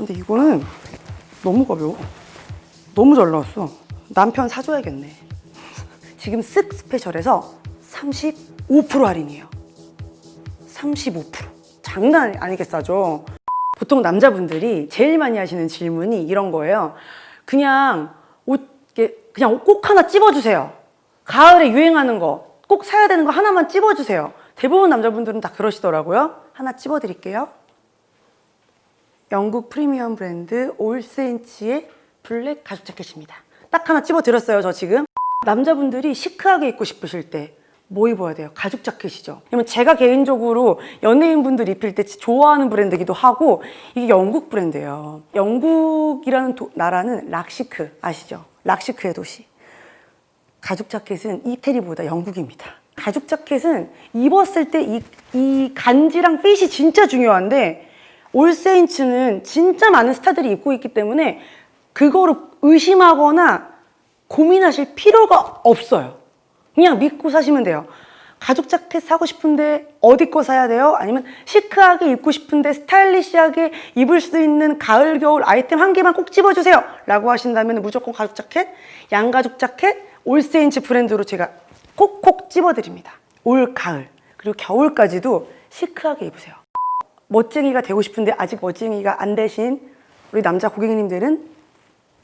근데 이거는 너무 가벼워. 너무 잘 나왔어. 남편 사줘야겠네. 지금 쓱 스페셜에서 35% 할인이에요. 35%. 장난 아니게 싸죠. 보통 남자분들이 제일 많이 하시는 질문이 이런 거예요. 그냥 옷, 그냥 꼭 하나 찝어주세요. 가을에 유행하는 거, 꼭 사야 되는 거 하나만 찝어주세요. 대부분 남자분들은 다 그러시더라고요. 하나 찝어드릴게요. 영국 프리미엄 브랜드 올세인치의 블랙 가죽 자켓입니다. 딱 하나 찝어드렸어요, 저 지금. 남자분들이 시크하게 입고 싶으실 때 뭐 입어야 돼요? 가죽 자켓이죠. 왜냐면 제가 개인적으로 연예인분들 입힐 때 좋아하는 브랜드기도 하고 이게 영국 브랜드예요. 영국이라는 도- 나라는 락시크 아시죠? 락시크의 도시. 가죽 자켓은 이태리보다 영국입니다. 가죽 자켓은 입었을 때 이 이 간지랑 핏이 진짜 중요한데 올세인츠는 진짜 많은 스타들이 입고 있기 때문에 그거를 의심하거나 고민하실 필요가 없어요. 그냥 믿고 사시면 돼요. 가죽 자켓 사고 싶은데 어디 거 사야 돼요? 아니면 시크하게 입고 싶은데 스타일리시하게 입을 수 있는 가을 겨울 아이템 한 개만 꼭 집어주세요 라고 하신다면 무조건 가죽 자켓, 양가죽 자켓, 올세인츠 브랜드로 제가 콕콕 집어드립니다. 올 가을 그리고 겨울까지도 시크하게 입으세요. 멋쟁이가 되고 싶은데 아직 멋쟁이가 안 되신 우리 남자 고객님들은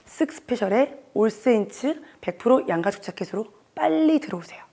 쓱 스페셜의 올세인츠 100% 양가죽 자켓으로 빨리 들어오세요.